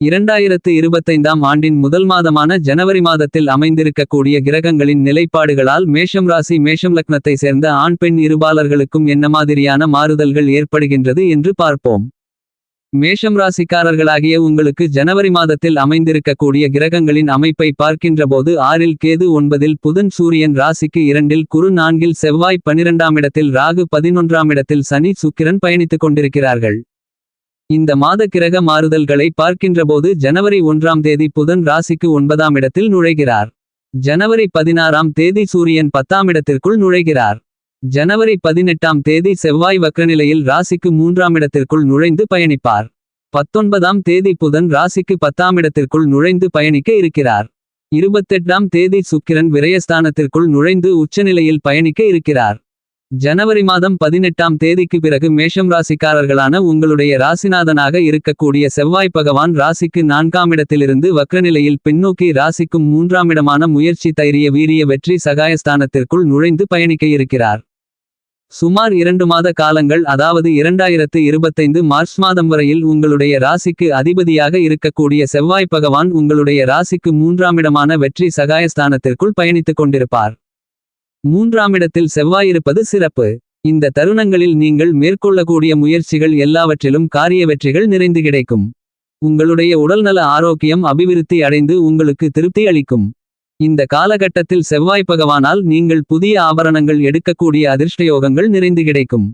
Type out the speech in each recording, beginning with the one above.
இரண்டாயிரத்து இருபத்தைந்தாம் ஆண்டின் முதல் மாதமான ஜனவரி மாதத்தில் அமைந்திருக்கக்கூடிய கிரகங்களின் நிலைப்பாடுகளால் மேஷம் ராசி மேஷம் லக்னத்தை சேர்ந்த ஆண் பெண் இருபாலர்களுக்கும் என்ன மாதிரியான மாறுதல்கள் ஏற்படுகின்றது என்று பார்ப்போம். மேஷம் ராசிக்காரர்களாகிய உங்களுக்கு ஜனவரி மாதத்தில் அமைந்திருக்கக்கூடிய கிரகங்களின் அமைப்பை பார்க்கின்றபோது ஆறில் கேது ஒன்பதில் புதன் சூரியன் ராசிக்கு இரண்டில் குரு நான்கில் செவ்வாய் பனிரெண்டாம் இடத்தில் ராகு பதினொன்றாம் இடத்தில் சனி சுக்கிரன் பயணித்துக் கொண்டிருக்கிறார்கள். இந்த மாத கிரக மாறுதல்களை பார்க்கின்றபோது ஜனவரி ஒன்றாம் தேதி புதன் ராசிக்கு ஒன்பதாம் இடத்தில் நுழைகிறார். ஜனவரி பதினாறாம் தேதி சூரியன் பத்தாம் இடத்திற்குள் நுழைகிறார். ஜனவரி பதினெட்டாம் தேதி செவ்வாய் வக்ரநிலையில் ராசிக்கு மூன்றாம் இடத்திற்குள் நுழைந்து பயணிப்பார். பத்தொன்பதாம் தேதி புதன் ராசிக்கு பத்தாம் இடத்திற்குள் நுழைந்து பயணிக்க இருக்கிறார். இருபத்தெட்டாம் தேதி சுக்கிரன் விரயஸ்தானத்திற்குள் நுழைந்து உச்சநிலையில் பயணிக்க இருக்கிறார். ஜனவரி மாதம் பதினெட்டாம் தேதிக்கு பிறகு மேஷம் ராசிக்காரர்களான உங்களுடைய ராசிநாதனாக இருக்கக்கூடிய செவ்வாய் பகவான் ராசிக்கு நான்காம் இடத்திலிருந்து வக்ரநிலையில் பின்னோக்கி ராசிக்கும் மூன்றாம் இடமான முயற்சி தைரிய வீரிய வெற்றி சகாயஸ்தானத்திற்குள் நுழைந்து பயணிக்க இருக்கிறார். சுமார் இரண்டு மாத காலங்கள் அதாவது இரண்டாயிரத்து இருபத்தைந்து மார்ச் மாதம் வரையில் உங்களுடைய ராசிக்கு அதிபதியாக இருக்கக்கூடிய செவ்வாய் பகவான் உங்களுடைய ராசிக்கு மூன்றாம் இடமான வெற்றி சகாயஸ்தானத்திற்குள் பயணித்துக் கொண்டிருப்பார். மூன்றாம் இடத்தில் செவ்வாயிருப்பது சிறப்பு. இந்த தருணங்களில் நீங்கள் மேற்கொள்ளக்கூடிய முயற்சிகள் எல்லாவற்றிலும் காரிய வெற்றிகள் நிறைந்து கிடைக்கும். உங்களுடைய உடல்நல ஆரோக்கியம் அபிவிருத்தி அடைந்து உங்களுக்கு திருப்தி அளிக்கும். இந்த காலகட்டத்தில் செவ்வாய் பகவானால் நீங்கள் புதிய ஆபரணங்கள் எடுக்கக்கூடிய அதிர்ஷ்டயோகங்கள் நிறைந்து கிடைக்கும்.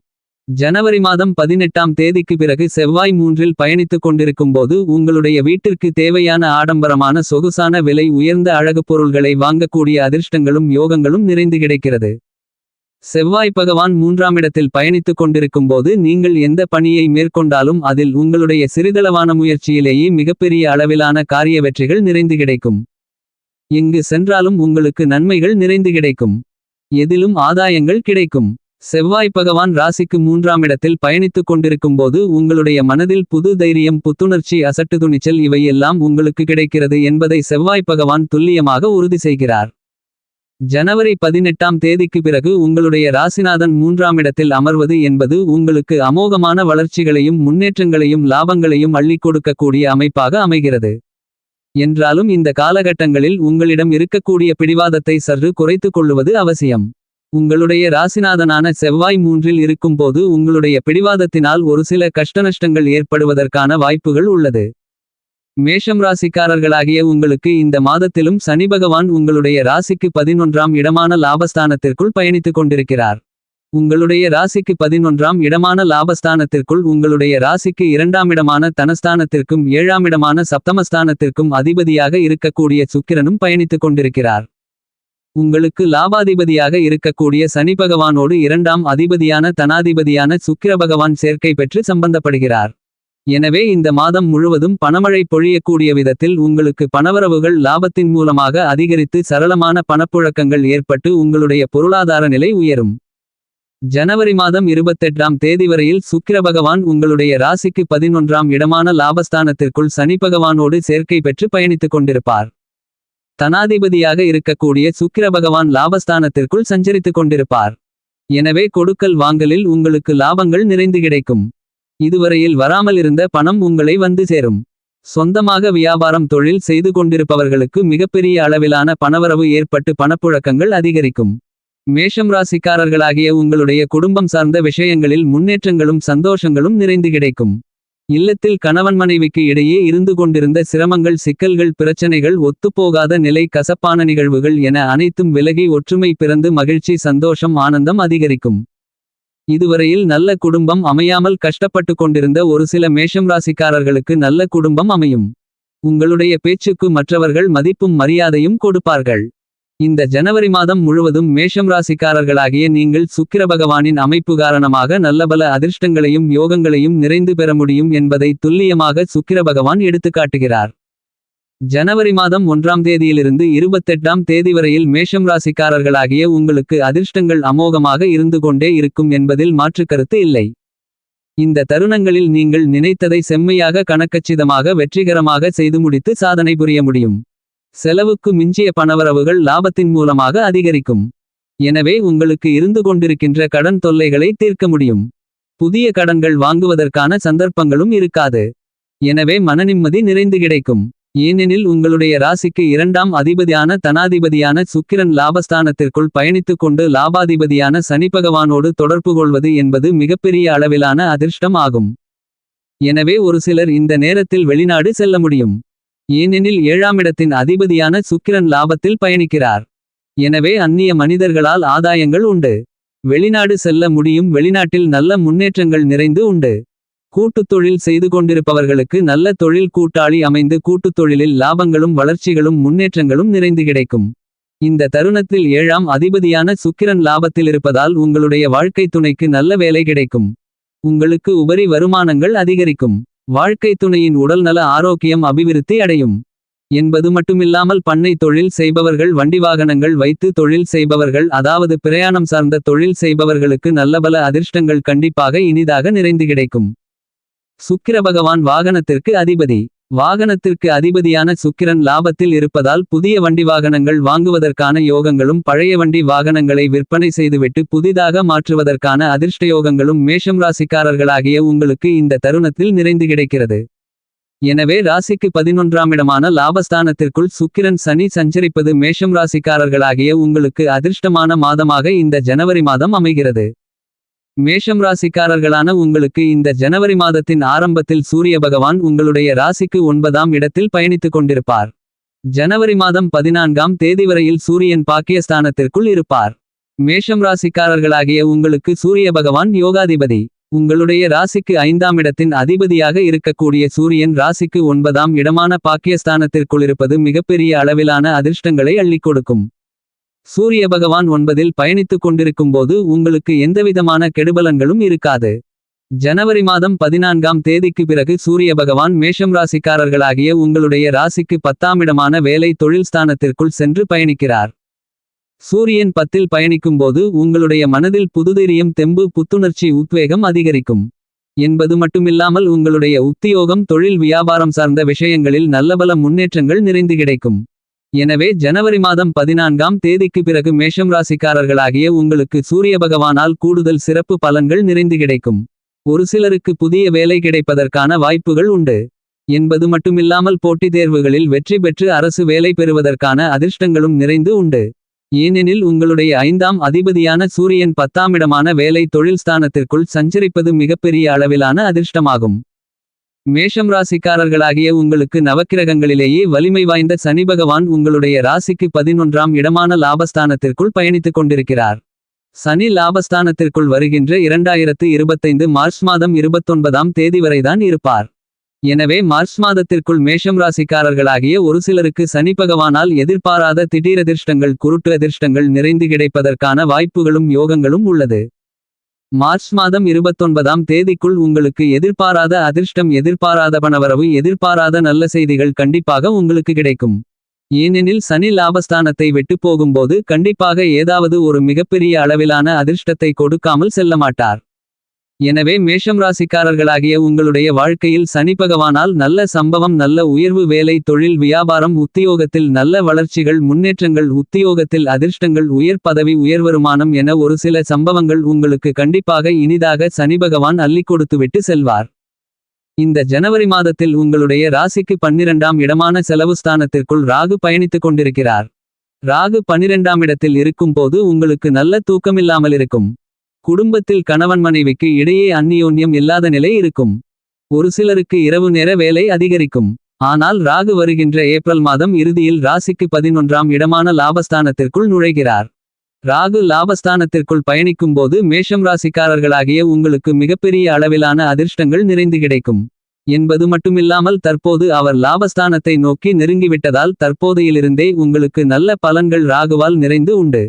ஜனவரி மாதம் பதினெட்டாம் தேதிக்கு பிறகு செவ்வாய் மூன்றில் பயணித்துக் கொண்டிருக்கும்போது உங்களுடைய வீட்டிற்கு தேவையான ஆடம்பரமான சொகுசான விலை உயர்ந்த அழகுப் பொருள்களை வாங்கக்கூடிய அதிர்ஷ்டங்களும் யோகங்களும் நிறைந்து கிடைக்கிறது. செவ்வாய் பகவான் மூன்றாம் இடத்தில் பயணித்துக் கொண்டிருக்கும்போது நீங்கள் எந்த பணியை மேற்கொண்டாலும் அதில் உங்களுடைய சிறிதளவான முயற்சியிலேயே மிகப்பெரிய அளவிலான காரிய வெற்றிகள் நிறைந்து கிடைக்கும். எங்கு சென்றாலும் உங்களுக்கு நன்மைகள் நிறைந்து கிடைக்கும். எதிலும் ஆதாயங்கள் கிடைக்கும். செவ்வாய் பகவான் ராசிக்கு மூன்றாம் இடத்தில் பயணித்துக் கொண்டிருக்கும்போது உங்களுடைய மனதில் புது தைரியம் புத்துணர்ச்சி அசட்டு துணிச்சல் இவையெல்லாம் உங்களுக்கு கிடைக்கிறது என்பதை செவ்வாய் பகவான் துல்லியமாக உறுதி செய்கிறார். ஜனவரி பதினெட்டாம் தேதிக்கு பிறகு உங்களுடைய ராசிநாதன் மூன்றாம் இடத்தில் அமர்வது என்பது உங்களுக்கு அமோகமான வளர்ச்சிகளையும் முன்னேற்றங்களையும் லாபங்களையும் அள்ளிக் கொடுக்கக்கூடிய அமைப்பாக அமைகிறது. என்றாலும் இந்த காலகட்டங்களில் உங்களிடம் இருக்கக்கூடிய பிடிவாதத்தை சற்று குறைத்துக் கொள்ளுவது அவசியம். உங்களுடைய ராசிநாதனான செவ்வாய் மூன்றில் இருக்கும்போது உங்களுடைய பிடிவாதத்தினால் ஒரு சில கஷ்டநஷ்டங்கள் ஏற்படுவதற்கான வாய்ப்புகள் உள்ளது. மேஷம் ராசிக்காரர்களாகிய உங்களுக்கு இந்த மாதத்திலும் சனி பகவான் உங்களுடைய ராசிக்கு பதினொன்றாம் இடமான லாபஸ்தானத்திற்குள் பயணித்துக் கொண்டிருக்கிறார். உங்களுடைய ராசிக்கு பதினொன்றாம் இடமான லாபஸ்தானத்திற்குள் உங்களுடைய ராசிக்கு இரண்டாம் இடமான தனஸ்தானத்திற்கும் ஏழாம் இடமான சப்தமஸ்தானத்திற்கும் அதிபதியாக இருக்கக்கூடிய சுக்கிரனும் பயணித்துக் கொண்டிருக்கிறார். உங்களுக்கு லாபாதிபதியாக இருக்கக்கூடிய சனி பகவானோடு இரண்டாம் அதிபதியான தனாதிபதியான சுக்கிர பகவான் சேர்க்கை பெற்று சம்பந்தப்படுகிறார். எனவே இந்த மாதம் முழுவதும் பணமழை பொழியக்கூடிய விதத்தில் உங்களுக்கு பணவரவுகள் லாபத்தின் மூலமாக அதிகரித்து சரளமான பணப்புழக்கங்கள் ஏற்பட்டு உங்களுடைய பொருளாதார நிலை உயரும். ஜனவரி மாதம் இருபத்தெட்டாம் தேதி வரையில் சுக்கிர பகவான் உங்களுடைய ராசிக்கு பதினொன்றாம் இடமான லாபஸ்தானத்திற்குள் சனி பகவானோடு சேர்க்கை பெற்று பயணித்துக் கொண்டிருப்பார். தனாதிபதியாக இருக்கக்கூடிய சுக்கிர பகவான் லாபஸ்தானத்திற்குள் சஞ்சரித்துக் கொண்டிருப்பார். எனவே கொடுக்கல் வாங்கலில் உங்களுக்கு லாபங்கள் நிறைந்து கிடைக்கும். இதுவரையில் வராமல் இருந்த பணம் உங்களை வந்து சேரும். சொந்தமாக வியாபாரம் தொழில் செய்து கொண்டிருப்பவர்களுக்கு மிகப்பெரிய அளவிலான பணவரவு ஏற்பட்டு பணப்புழக்கங்கள் அதிகரிக்கும். மேஷம் ராசிக்காரர்களாகிய உங்களுடைய குடும்பம் சார்ந்த விஷயங்களில் முன்னேற்றங்களும் சந்தோஷங்களும் நிறைந்து கிடைக்கும். இல்லத்தில் கணவன் மனைவிக்கு இடையே இருந்து கொண்டிருந்த சிரமங்கள் சிக்கல்கள் பிரச்சனைகள் ஒத்துப்போகாத நிலை கசப்பான நிகழ்வுகள் என அனைத்தும் விலகி ஒற்றுமை பிறந்து மகிழ்ச்சி சந்தோஷம் ஆனந்தம் அதிகரிக்கும். இதுவரையில் நல்ல குடும்பம் அமையாமல் கஷ்டப்பட்டு கொண்டிருந்த ஒரு சில மேஷம் ராசிக்காரர்களுக்கு நல்ல குடும்பம் அமையும். உங்களுடைய பேச்சுக்கு மற்றவர்கள் மதிப்பும் மரியாதையும் கொடுப்பார்கள். இந்த ஜனவரி மாதம் முழுவதும் மேஷம் ராசிக்காரர்களாகிய நீங்கள் சுக்கிர பகவானின் அமைப்பு காரணமாக நல்லபல அதிர்ஷ்டங்களையும் யோகங்களையும் நிறைந்து பெற முடியும் என்பதை துல்லியமாக சுக்கிர பகவான் எடுத்துக்காட்டுகிறார் ஜனவரி மாதம் ஒன்றாம் தேதியிலிருந்து இருபத்தெட்டாம் தேதி வரையில் மேஷம் ராசிக்காரர்களாகிய உங்களுக்கு அதிர்ஷ்டங்கள் அமோகமாக இருந்து கொண்டே இருக்கும் என்பதில் மாற்றுக் கருத்து இல்லை. இந்த தருணங்களில் நீங்கள் நினைத்ததை செம்மையாக கணக்கச்சிதமாக வெற்றிகரமாக செய்து முடித்து சாதனை புரிய முடியும். செலவுக்கு மிஞ்சிய பணவரவுகள் லாபத்தின் மூலமாக அதிகரிக்கும். எனவே உங்களுக்கு இருந்து கொண்டிருக்கின்ற கடன் தொல்லைகளை தீர்க்க முடியும். புதிய கடன்கள் வாங்குவதற்கான சந்தர்ப்பங்களும் இருக்காது. எனவே மனநிம்மதி நிறைந்து கிடைக்கும். ஏனெனில் உங்களுடைய ராசிக்கு இரண்டாம் அதிபதியான தனாதிபதியான சுக்கிரன் லாபஸ்தானத்திற்குள் பயணித்துக் கொண்டு லாபாதிபதியான சனிபகவானோடு தொடர்பு கொள்வது என்பது மிகப்பெரிய அளவிலான அதிர்ஷ்டம் ஆகும். எனவே ஒரு சிலர் இந்த நேரத்தில் வெளிநாடு செல்ல முடியும். ஏனெனில் ஏழாமிடத்தின் அதிபதியான சுக்கிரன் லாபத்தில் பயணிக்கிறார். எனவே அந்நிய மனிதர்களால் ஆதாயங்கள் உண்டு. வெளிநாடு செல்ல முடியும் வெளிநாட்டில் நல்ல முன்னேற்றங்கள் நிறைந்து உண்டு. கூட்டுத் தொழில் செய்து கொண்டிருப்பவர்களுக்கு நல்ல தொழில் கூட்டாளி அமைந்து கூட்டுத் தொழிலில் லாபங்களும் வளர்ச்சிகளும் முன்னேற்றங்களும் நிறைந்து கிடைக்கும். இந்த தருணத்தில் ஏழாம் அதிபதியான சுக்கிரன் லாபத்தில் இருப்பதால் உங்களுடைய வாழ்க்கை துணைக்கு நல்ல வேலை கிடைக்கும். உங்களுக்கு உபரி வருமானங்கள் அதிகரிக்கும். வாழ்க்கை துணையின் உடல்நல ஆரோக்கியம் அபிவிருத்தி அடையும். என்பது மட்டுமில்லாமல் பண்ணை தொழில் செய்பவர்கள் வண்டி வாகனங்கள் வைத்து தொழில் செய்பவர்கள் அதாவது பிரயாணம் சார்ந்த தொழில் செய்பவர்களுக்கு நல்லபல அதிர்ஷ்டங்கள் கண்டிப்பாக இனிதாக நிறைந்து கிடைக்கும். சுக்கிர பகவான் வாகனத்திற்கு அதிபதி. வாகனத்திற்கு அதிபதியான சுக்கிரன் லாபத்தில் இருப்பதால் புதிய வண்டி வாகனங்கள் வாங்குவதற்கான யோகங்களும் பழைய வண்டி வாகனங்களை விற்பனை செய்துவிட்டு புதிதாக மாற்றுவதற்கான அதிர்ஷ்ட யோகங்களும் மேஷம் ராசிக்காரர்களாகிய உங்களுக்கு இந்த தருணத்தில் நிறைந்து கிடைக்கிறது. எனவே ராசிக்கு பதினொன்றாம் இடமான லாபஸ்தானத்திற்குள் சுக்கிரன் சனி சஞ்சரிப்பது மேஷம் ராசிக்காரர்களாகிய உங்களுக்கு அதிர்ஷ்டமான மாதமாக இந்த ஜனவரி மாதம் அமைகிறது. மேஷம் ராசிக்காரர்களான உங்களுக்கு இந்த ஜனவரி மாதத்தின் ஆரம்பத்தில் சூரிய பகவான் உங்களுடைய ராசிக்கு ஒன்பதாம் இடத்தில் பயணித்துக் கொண்டிருப்பார். ஜனவரி மாதம் பதினான்காம் தேதி வரையில் சூரியன் பாக்கியஸ்தானத்திற்குள் இருப்பார். மேஷம் ராசிக்காரர்களாகிய உங்களுக்கு சூரிய பகவான் யோகாதிபதி. உங்களுடைய ராசிக்கு ஐந்தாம் இடத்தின் அதிபதியாக இருக்கக்கூடிய சூரியன் ராசிக்கு ஒன்பதாம் இடமான பாக்கியஸ்தானத்திற்குள் இருப்பது மிகப்பெரிய அளவிலான அதிர்ஷ்டங்களை அள்ளிக் கொடுக்கும். சூரிய பகவான் ஒன்பதில் பயணித்துக் கொண்டிருக்கும்போது உங்களுக்கு எந்தவிதமான கெடுபலன்களும் இருக்காது. ஜனவரி மாதம் பதினான்காம் தேதிக்கு பிறகு சூரிய பகவான் மேஷம் ராசிக்காரர்களாகிய உங்களுடைய ராசிக்கு பத்தாம் இடமான வேலை தொழில் ஸ்தானத்திற்குள் சென்று பயணிக்கிறார். சூரியன் பத்தில் பயணிக்கும்போது உங்களுடைய மனதில் புதுதெரியும் தெம்பு புத்துணர்ச்சி உத்வேகம் அதிகரிக்கும். என்பது மட்டுமில்லாமல் உங்களுடைய உத்தியோகம் தொழில் வியாபாரம் சார்ந்த விஷயங்களில் நல்லபல முன்னேற்றங்கள் நிறைந்து கிடைக்கும். எனவே ஜனவரி மாதம் பதினான்காம் தேதிக்கு பிறகு மேஷம் ராசிக்காரர்களாகிய உங்களுக்கு சூரிய பகவானால் கூடுதல் சிறப்பு பலன்கள் நிறைந்து கிடைக்கும். ஒரு சிலருக்கு புதிய வேலை கிடைப்பதற்கான வாய்ப்புகள் உண்டு. என்பது மட்டுமில்லாமல் போட்டித் தேர்வுகளில் வெற்றி பெற்று அரசு வேலை பெறுவதற்கான அதிர்ஷ்டங்களும் நிறைந்து உண்டு. ஏனெனில் உங்களுடைய ஐந்தாம் அதிபதியான சூரியன் பத்தாம் இடமான வேலை தொழில் ஸ்தானத்திற்குள் சஞ்சரிப்பது மிகப்பெரிய அளவிலான அதிர்ஷ்டமாகும். மேஷம் ராசிக்காரர்களாகிய உங்களுக்கு நவக்கிரகங்களிலேயே வலிமை வாய்ந்த சனி பகவான் உங்களுடைய ராசிக்கு பதினொன்றாம் இடமான லாபஸ்தானத்திற்குள் பயணித்துக் கொண்டிருக்கிறார். சனி லாபஸ்தானத்திற்குள் வருகின்ற இரண்டாயிரத்து இருபத்தைந்து மார்ச் மாதம் இருபத்தொன்பதாம் தேதி வரைதான் இருப்பார். எனவே மார்ச் மாதத்திற்குள் மேஷம் ராசிக்காரர்களாகிய ஒரு சிலருக்கு சனி பகவானால் எதிர்பாராத திடீரதிர்ஷ்டங்கள் குருட்டு அதிர்ஷ்டங்கள் நிறைந்து கிடைப்பதற்கான வாய்ப்புகளும் யோகங்களும் உள்ளது. மார்ச் மாதம் இருபத்தொன்பதாம் தேதிக்குள் உங்களுக்கு எதிர்பாராத அதிர்ஷ்டம் எதிர்பாராத பணவரவு எதிர்பாராத நல்ல செய்திகள் கண்டிப்பாக உங்களுக்கு கிடைக்கும். ஏனெனில் சனி லாபஸ்தானத்தை விட்டு போகும்போது கண்டிப்பாக ஏதாவது ஒரு மிகப்பெரிய அளவிலான அதிர்ஷ்டத்தை கொடுக்காமல் செல்ல மாட்டார். எனவே மேஷம் ராசிக்காரர்களாகிய உங்களுடைய வாழ்க்கையில் சனி பகவானால் நல்ல சம்பவம் நல்ல உயர்வு வேலை தொழில் வியாபாரம் உத்தியோகத்தில் நல்ல வளர்ச்சிகள் முன்னேற்றங்கள் உத்தியோகத்தில் அதிர்ஷ்டங்கள் உயர் பதவி உயர் வருமானம் என ஒரு சில சம்பவங்கள் உங்களுக்கு கண்டிப்பாக இனிதாக சனி பகவான் அள்ளி கொடுத்துவிட்டு செல்வார். இந்த ஜனவரி மாதத்தில் உங்களுடைய ராசிக்கு பன்னிரண்டாம் இடமான செலவு ஸ்தானத்திற்குள் ராகு பயணித்துக் கொண்டிருக்கிறார். ராகு பன்னிரெண்டாம் இடத்தில் இருக்கும்போது உங்களுக்கு நல்ல தூக்கமில்லாமல் இருக்கும். குடும்பத்தில் கணவன் மனைவிக்கு இடையே அந்நியோன்யம் இல்லாத நிலை இருக்கும். ஒரு சிலருக்கு இரவு நேர வேலை அதிகரிக்கும். ஆனால் ராகு வருகின்ற ஏப்ரல் மாதம் இறுதியில் ராசிக்கு பதினொன்றாம் இடமான லாபஸ்தானத்திற்குள் நுழைகிறார். ராகு லாபஸ்தானத்திற்குள் பயணிக்கும்போது மேஷம் ராசிக்காரர்களாகிய உங்களுக்கு மிகப்பெரிய அளவிலான அதிர்ஷ்டங்கள் நிறைந்து கிடைக்கும். என்பது மட்டுமில்லாமல் தற்போது அவர் லாபஸ்தானத்தை நோக்கி நெருங்கிவிட்டதால் தற்போதையிலிருந்தே உங்களுக்கு நல்ல பலன்கள் ராகுவால் நிறைந்து உண்டு.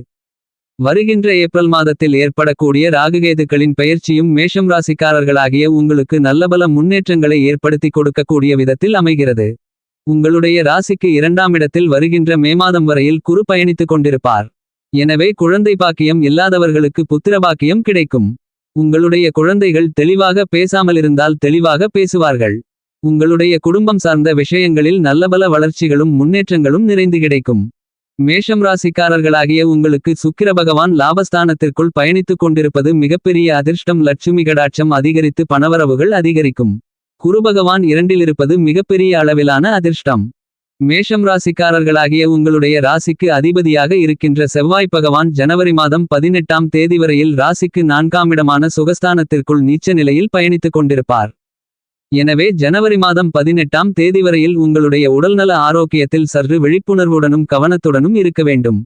வருகின்ற ஏப்ரல் மாதத்தில் ஏற்படக்கூடிய ராகுகேதுக்களின் பெயர்ச்சியும் மேஷம் ராசிக்காரர்களாகிய உங்களுக்கு நல்லபல முன்னேற்றங்களை ஏற்படுத்தி கொடுக்கக்கூடிய விதத்தில் அமைகிறது. உங்களுடைய ராசிக்கு இரண்டாம் இடத்தில் வருகின்ற மே மாதம் வரையில் குரு பயணித்துக் கொண்டிருப்பார். எனவே குழந்தை பாக்கியம் இல்லாதவர்களுக்கு புத்திர பாக்கியம் கிடைக்கும். உங்களுடைய குழந்தைகள் தெளிவாக பேசாமலிருந்தால் தெளிவாக பேசுவார்கள். உங்களுடைய குடும்பம் சார்ந்த விஷயங்களில் நல்லபல வளர்ச்சிகளும் முன்னேற்றங்களும் நிறைந்து கிடைக்கும். மேஷம் ராசிக்காரர்களாகிய உங்களுக்கு சுக்கிர பகவான் லாபஸ்தானத்திற்குள் பயணித்துக் கொண்டிருப்பது மிகப்பெரிய அதிர்ஷ்டம் லட்சுமி கடாட்சம் அதிகரித்து பணவரவுகள் அதிகரிக்கும். குருபகவான் இரண்டிலிருப்பது மிகப்பெரிய அளவிலான அதிர்ஷ்டம். மேஷம் ராசிக்காரர்களாகிய உங்களுடைய ராசிக்கு அதிபதியாக இருக்கின்ற செவ்வாய் பகவான் ஜனவரி மாதம் பதினெட்டாம் தேதி வரையில் ராசிக்கு நான்காம் இடமான சுகஸ்தானத்திற்குள் நீச்ச நிலையில் பயணித்துக் கொண்டிருப்பார். எனவே ஜனவரி மாதம் பதினெட்டாம் தேதி வரையில் உங்களுடைய உடல்நல ஆரோக்கியத்தில் சற்று விழிப்புணர்வுடனும் கவனத்துடனும் இருக்க வேண்டும்.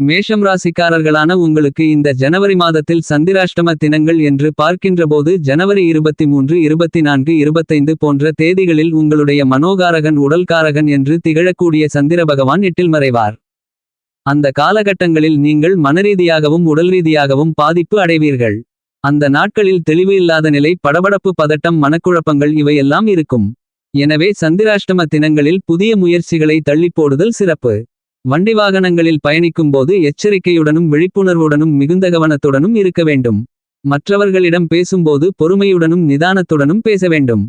மேஷம் ராசிக்காரர்களான உங்களுக்கு இந்த ஜனவரி மாதத்தில் சந்திராஷ்டம தினங்கள் என்று பார்க்கின்றபோது ஜனவரி இருபத்தி மூன்று இருபத்தி நான்கு இருபத்தைந்து போன்ற தேதிகளில் உங்களுடைய மனோகாரகன் உடல்காரகன் என்று திகழக்கூடிய சந்திர பகவான் எட்டில் மறைவார். அந்த காலகட்டங்களில் நீங்கள் மனரீதியாகவும் உடல்ரீதியாகவும் பாதிப்பு அடைவீர்கள். அந்த நாட்களில் தெளிவு இல்லாத நிலை படபடப்பு பதட்டம் மனக்குழப்பங்கள் இவையெல்லாம் இருக்கும். எனவே சந்திராஷ்டம தினங்களில் புதிய முயற்சிகளை தள்ளிப்போடுதல் சிறப்பு. வண்டி வாகனங்களில் பயணிக்கும்போது எச்சரிக்கையுடனும் விழிப்புணர்வுடனும் மிகுந்த கவனத்துடனும் இருக்க வேண்டும். மற்றவர்களிடம் பேசும்போது பொறுமையுடனும் நிதானத்துடனும் பேச வேண்டும்.